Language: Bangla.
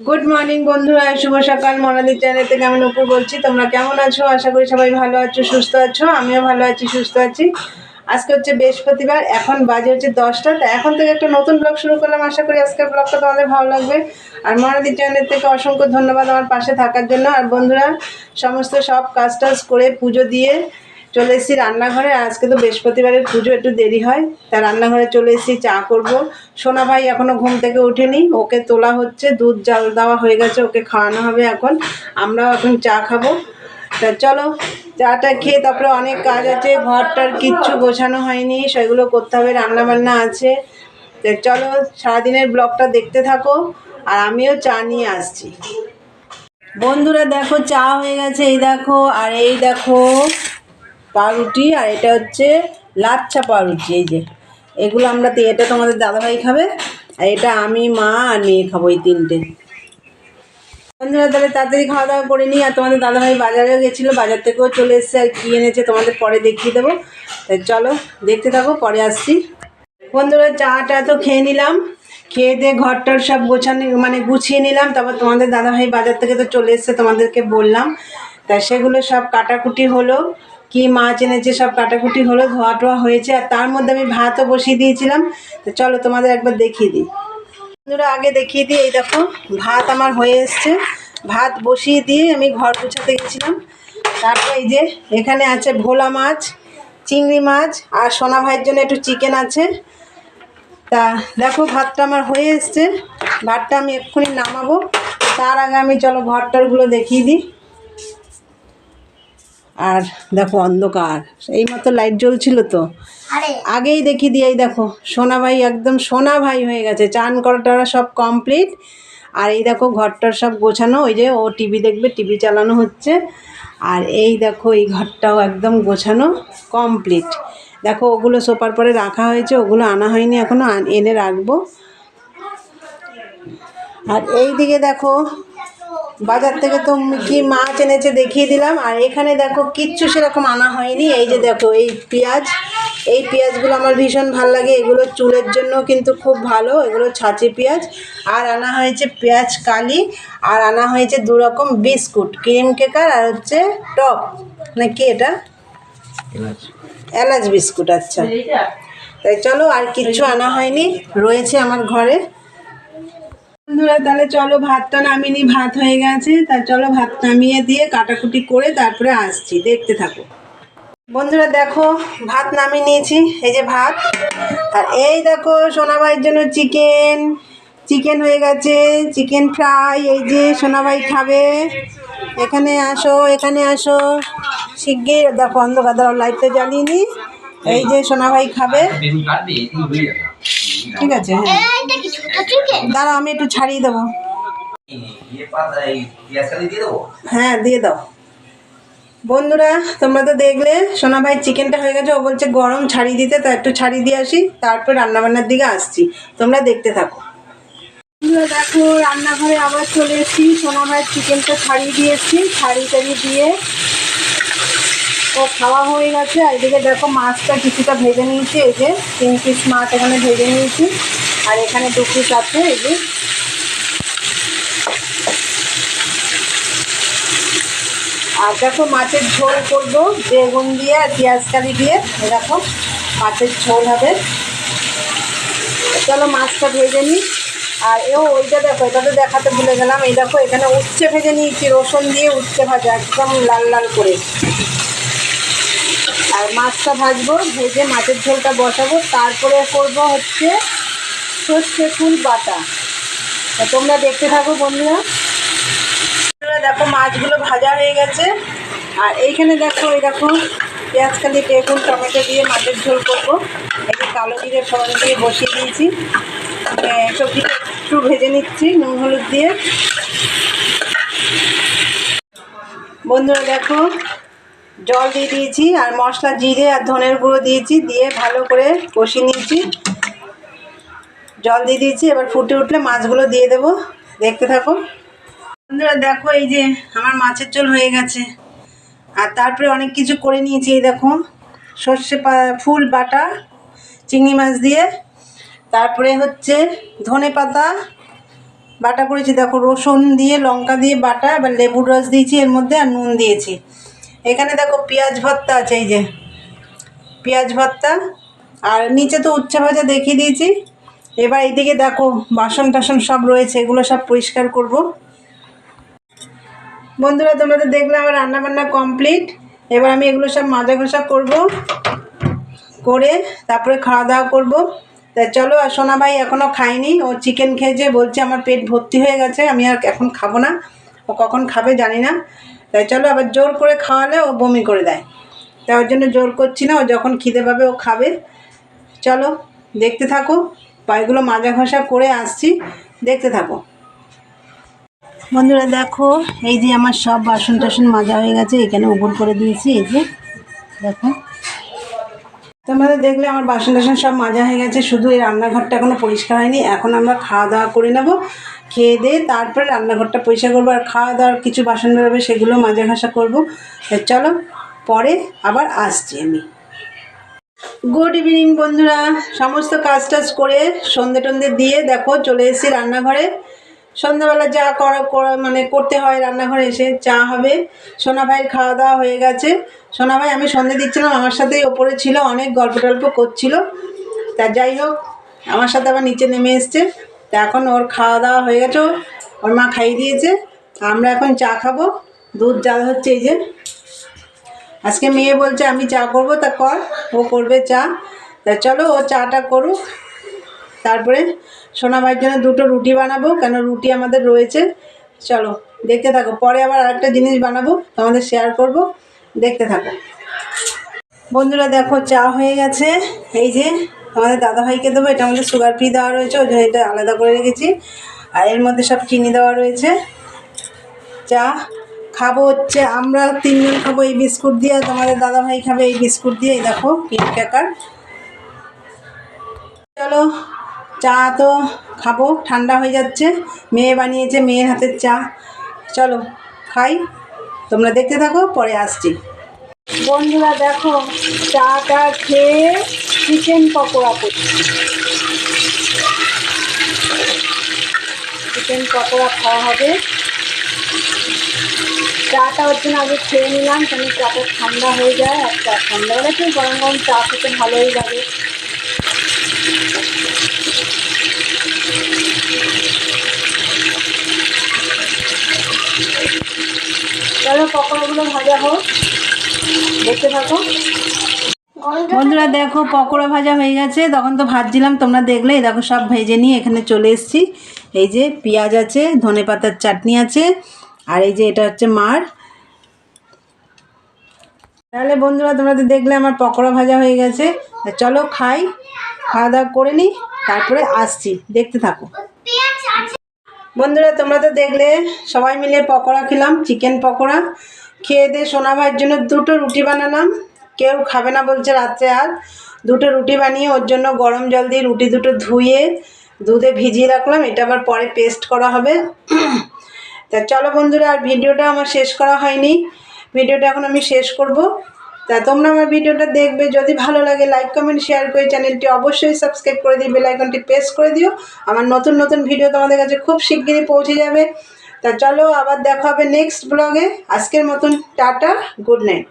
গুড মর্নিং বন্ধুরা। শুভ সকাল মনাদির চ্যানেল থেকে আমি নুপুর বলছি। তোমরা কেমন আছো? আশা করি সবাই ভালো আছো, সুস্থ আছো। আমিও ভালো আছি, সুস্থ আছি। আজকে হচ্ছে বৃহস্পতিবার, এখন বাজে হচ্ছে দশটা। তো এখন থেকে একটা নতুন ব্লগ শুরু করলাম। আশা করি আজকের ব্লগটা তোমাদের ভালো লাগবে। আর মনাদির চ্যানেল থেকে অসংখ্য ধন্যবাদ আমার পাশে থাকার জন্য। আর বন্ধুরা, সমস্ত সব কাজ টাজ করে পুজো দিয়ে চলে এসেছি রান্নাঘরে। আজকে তো বৃহস্পতিবারের পুজো, একটু দেরি হয়, তা রান্নাঘরে চলে এসেছি, চা করব। সোনা ভাই এখনও ঘুম থেকে উঠেনি ওকে তোলা হচ্ছে, দুধ জাল দেওয়া হয়ে গেছে, ওকে খাওয়ানো হবে এখন। আমরাও এখন চা খাব। তা চলো, চাটা খেয়ে তারপরে অনেক কাজ আছে, ঘরটার কিচ্ছু গোছানো হয়নি, সেগুলো করতে হবে রান্না বান্না আছে। তা চলো, সারাদিনের ব্লগটা দেখতে থাকো, আর আমিও চা নিয়ে আসছি। বন্ধুরা দেখো, চা হয়ে গেছে, এই দেখো, আর এই দেখো পাউরুটি আর এটা হচ্ছে লাচ্ছা পাউরুটি, এই যে। এগুলো আমরা এটা তোমাদের দাদাভাই খাবে, আর এটা আমি, মা আর মেয়ে খাব এই তিনটে। বন্ধুরা, তাহলে তাড়াতাড়ি খাওয়া দাওয়া করে নিই। আর তোমাদের দাদাভাই বাজারেও গেছিল, বাজার থেকেও চলে এসেছে, আর কী এনেছে তোমাদের পরে দেখিয়ে দেবো। তাই চলো, দেখতে থাকো, পরে আসছি। বন্ধুরা, চাটা তো খেয়ে নিলাম। খেয়ে দিয়ে ঘরটার সব গোছানো মানে গুছিয়ে নিলাম। তারপর তোমাদের দাদাভাই বাজার থেকে তো চলে এসছে, তোমাদেরকে বললাম। তা সেগুলো সব কাটাকুটি হলো। কি মাছ এনেছে সব কাটাকুটি হলো ধোয়া টোয়া হয়েছে, আর তার মধ্যে আমি ভাতও বসিয়ে দিয়েছিলাম। তো চলো তোমাদের একবার দেখিয়ে দিই। বন্ধুরা, আগে দেখিয়ে দিই, এই দেখো, ভাত আমার হয়ে এসছে। ভাত বসিয়ে দিয়ে আমি ঘর গুছাতে গেছিলাম। তারপর এই যে, এখানে আছে ভোলা মাছ, চিংড়ি মাছ, আর সোনা ভাইয়ের জন্য একটু চিকেন আছে। তা দেখো, ভাতটা আমার হয়ে এসছে। ভাতটা আমি এক্ষুনি নামাবো। তার আগে আমি, চলো, ঘরটারগুলো দেখিয়ে দিই। আর দেখো অন্ধকার। এই মতো লাইট জ্বলছিল তো। আগেই দেখি দিয়ে এই দেখো সোনা ভাই একদম সোনা ভাই হয়ে গেছে। চান করাটা সব কমপ্লিট আর এই দেখো ঘরটার সব গোছানো ওই যে ও টিভি দেখবে টিভি চালানো হচ্ছে। আর এই দেখো এই ঘরটাও একদম গোছানো কমপ্লিট দেখো ওগুলো সোপার পরে রাখা হয়েছে ওগুলো আনা হয়নি এখনও এনে রাখব। আর এই দিকে দেখো বাজার থেকে তো কি মাছ এনেছে দেখিয়ে দিলাম। আর এখানে দেখো কিচ্ছু সেরকম আনা হয়নি। এই যে দেখো এই পেঁয়াজ। এই পেঁয়াজগুলো আমার ভীষণ ভালো লাগে। এগুলো চুলের জন্য কিন্তু খুব ভালো। এগুলো ছাঁচি পেঁয়াজ। আর আনা হয়েছে পেঁয়াজ কালি। আর আনা হয়েছে দু রকম বিস্কুট। ক্রিম কেকার আর হচ্ছে টপ। না কি এটা? এলাচ। বিস্কুট আচ্ছা। তাই চলো আর কিচ্ছু আনা হয়নি। রয়েছে আমার ঘরে। বন্ধুরা তাহলে চলো ভাতটা নামিয়ে নিই। ভাত হয়ে গেছে তা চলো ভাত নামিয়ে দিয়ে কাটাকুটি করে তারপরে আসছি। দেখতে থাকো। বন্ধুরা দেখো ভাত নামিয়ে নিয়েছি এই যে ভাত। আর এই দেখো সোনাভাইয়ের জন্য চিকেন। চিকেন হয়ে গেছে চিকেন ফ্রাই এই যে সোনাভাই খাবে। এখানে আসো এখানে আসো। শিগগির দেখো অন্ধকার দাও লাইটটা জ্বালিয়ে নি এই যে সোনাভাই খাবে। ঠিক আছে হ্যাঁ। দাঁড়াও, আমি একটু ছাড়িয়ে দেবো। হ্যাঁ দিয়ে দাও। বন্ধুরা, তোমরা তো দেখলে, সোনা ভাই চিকেনটা হয়ে গেছে, ও বলছে গরম ছাড়িয়ে দিতে, তা একটু ছাড়িয়ে দিয়ে আসি, তারপর রান্নাবান্নার দিকে আসছি। তোমরা দেখতে থাকো। দেখো, রান্নাঘরে আবার চলে এসেছি, সোনা ভাই চিকেনটা ছাড়িয়ে দিয়েছি ছাড়িয়ে টাড়িয়ে দিয়ে। ও খাওয়া হয়ে গেছে, আর এদিকে দেখো মাছটা কিছুটা ভেজে নিয়েছি, এই যে তিন পিস মাছ এখানে ভেজে নিয়েছি। আর এখানে দু পিস আছে যে। আর দেখো মাছের ঝোল করব, বেগুন দিয়ে আর পেঁয়াজ কালি দিয়ে। এরকম মাছের ঝোল হবে। চলো মাছটা ভেজে নিই। আর এও ওইটা দেখো, এটা তো দেখাতে ভুলে গেলাম। এই দেখো, এখানে উচ্ছে ভেজে নিয়েছি, রসুন দিয়ে উচ্ছে ভাজা, একদম লাল লাল করে। আর মাছটা ভাজবো, ভেজে মাছের ঝোলটা বসাবো। তারপরে করব হচ্ছে সর্ষে ফুল বাটা। তোমরা দেখতে থাকো বন্ধুরা। দেখো মাছগুলো ভাজা হয়ে গেছে। আর এইখানে দেখো, এই দেখো, পেঁয়াজ কালি, বেগুন, টমেটো দিয়ে মাছের ঝোল করব। একটু কালো জিরে ফোড়ন দিয়ে বসিয়ে দিয়েছি। সবজিটা একটু ভেজে নিচ্ছি, নুন, হলুদ দিয়ে। বন্ধুরা, দেখো, জল দিয়ে দিয়েছি, আর মশলা, জিরে আর ধনের গুঁড়ো দিয়েছি, দিয়ে ভালো করে কষিয়ে নিয়েছি। জল দিয়ে দিয়েছি, এবার ফুটে উঠলে মাছগুলো দিয়ে দেবো। দেখতে থাকো। বন্ধুরা, দেখো এই যে আমার মাছের ঝোল হয়ে গেছে। আর তারপরে অনেক কিছু করে নিয়েছি, এই দেখো। সর্ষে ফুল, বাটা, চিংড়ি মাছ দিয়ে। তারপরে হচ্ছে ধনে পাতা, বাটা করেছি, দেখো, রসুন দিয়ে, লঙ্কা দিয়ে বাটা, এবার লেবুর রস দিয়েছি, এর মধ্যে আর নুন দিয়েছি। এখানে দেখো পেঁয়াজ ভর্তা আছে, এই যে। পেঁয়াজ ভর্তা, আর নিচে তো উচ্চা ভাজা দেখিয়ে দিয়েছি। এবার এইদিকে দেখো, বাসন টাসন সব রয়েছে, এগুলো সব পরিষ্কার করব। বন্ধুরা, তোমরা তো দেখলে আমার রান্না বান্না কমপ্লিট। এবার আমি এগুলো সব মাজা ঘষা করব, করে তারপরে খাওয়া দাওয়া করব। তা চলো, আর সোনা ভাই এখনও খাইনি ও চিকেন খেয়েছে, বলছে আমার পেট ভর্তি হয়ে গেছে, আমি আর এখন খাব না, ও কখন খাবে জানি না। তাই চলো, আবার জোর করে খাওয়ালে ও বমি করে দেয়। তাই ওর জন্য জোর করছি না, ও যখন খিদে পাবে ও খাবে। চলো, দেখতে থাকো। পায়েগুলো মাজা ঘষা করে আসছি। দেখতে থাকো। বন্ধুরা, দেখো, এই যে আমার সব বাসন টাসন মাজা হয়ে গেছে, এখানে উবুর করে দিয়েছি, এই যে, দেখো। তোমাদের দেখলে আমার বাসন টাসন সব মাজা হয়ে গেছে, শুধু এই রান্নাঘরটা এখনও পরিষ্কার হয়নি, এখন আমরা খাওয়া দাওয়া করে নেব, খেয়ে দিয়ে তারপরে রান্নাঘরটা পরিষ্কার করব, আর খাওয়া দাওয়ার কিছু বাসন বেরোবে, সেগুলো মাজা ঘষা করব। চলো, পরে আবার আসছি আমি। গুড ইভিনিং বন্ধুরা। সমস্ত কাজ টাজ করে সন্ধে টন্ধে দিয়ে দেখো চলে এসেছি রান্নাঘরে। সন্ধ্যাবেলা যা করা মানে করতে হয় রান্নাঘরে এসে চা হবে। সোনা ভাইয়ের খাওয়া দাওয়া হয়ে গেছে। সোনা ভাই, আমি সন্ধে দিচ্ছিলাম, আমার সাথেই ওপরে ছিল, অনেক গল্প টল্প করছিল। তা যাই হোক, আমার সাথে আবার নিচে নেমে এসছে। তা এখন ওর খাওয়া দাওয়া হয়ে গেছে, ওর মা খাইয়ে দিয়েছে। আমরা এখন চা খাব। দুধ জাল হচ্ছে এই যে। আজকে মেয়ে বলছে, আমি চা করব, তা কর, ও করবে চা। তা চলো, ও চাটা করুক। তারপরে সোনা ভাইয়ের জন্য দুটো রুটি বানাবো, কেন রুটি আমাদের রয়েছে। চলো, দেখতে থাকো। পরে আবার আরেকটা জিনিস বানাবো, তোমাদের শেয়ার করব। দেখতে থাকো। বন্ধুরা, দেখো, চা হয়ে গেছে। এই যে, আমাদের দাদাভাইকে দেবো, এটা আমাদের সুগার ফ্রি দেওয়া রয়েছে, ওই জন্য এটা আলাদা করে রেখেছি। আর এর মধ্যে সব চিনি দেওয়া রয়েছে। চা খাব হচ্ছে, আমরা তিনজন খাব এই বিস্কুট দিয়ে, আর তোমাদের দাদাভাই খাবে এই বিস্কুট দিয়ে দেখো কিট ক্যাকার চলো, চা তো খাব, ঠান্ডা হয়ে যাচ্ছে, মেয়ে বানিয়েছে মেয়ের হাতের চা। চলো, খাই। তোমরা দেখতে থাকো, পরে আসছি। বন্ধুরা, দেখো, চাটা খেয়ে চিকেন পকোড়া করছি। চিকেন পকোড়া খাওয়া হবে। চাটা ওর জন্য আগে খেয়ে নিলাম, কেন চাটা ঠান্ডা হয়ে যায় একটা সন্ধ্যাবেলা একটু গরম গরম চা খেতে ভালোই লাগে। পকোড়াগুলো ভাজা দেখতে বন্ধুরা দেখো পকোড়া ভাজা হয়ে গেছে, তখন তো ভাজছিলাম, তোমরা দেখলে দেখো সব ভেজে নিয়ে এখানে চলে এসেছি। এই যে পেঁয়াজ আছে, ধনে পাতার চাটনি আছে, আর এই যে এটা হচ্ছে মার। তাহলে বন্ধুরা, তোমরা তো দেখলে আমার পকোড়া ভাজা হয়ে গেছে। চলো খাই, খাওয়া দাওয়া করে নিই তারপরে আসছি। দেখতে থাকো। বন্ধুরা, তোমরা তো দেখলে, সবাই মিলে পকোড়া খেলাম, চিকেন পকোড়া। খেয়ে দিয়ে সোনা ভাইয়ের জন্য দুটো রুটি বানালাম। কেউ খাবে না বলছে রাত্রে আর। দুটো রুটি বানিয়ে ওর জন্য গরম জল দিয়ে রুটি দুটো ধুয়ে দুধে ভিজিয়ে রাখলাম, এটা আবার পরে পেস্ট করা হবে। তা চলো বন্ধুরা, আর ভিডিওটা আমার শেষ করা হয়নি। ভিডিওটা এখন আমি শেষ করব। তা তোমরা আমার ভিডিওটা দেখবে, যদি ভালো লাগে লাইক কমেন্ট শেয়ার করে চ্যানেলটি অবশ্যই সাবস্ক্রাইব করে দিও বেল আইকনটি প্রেস করে দিও। আমার নতুন নতুন ভিডিও তোমাদের কাছে খুব শিগগিরই পৌঁছে যাবে। তা চলো আবার দেখা হবে নেক্সট ব্লগে আজকের মতন টাটা গুড নাইট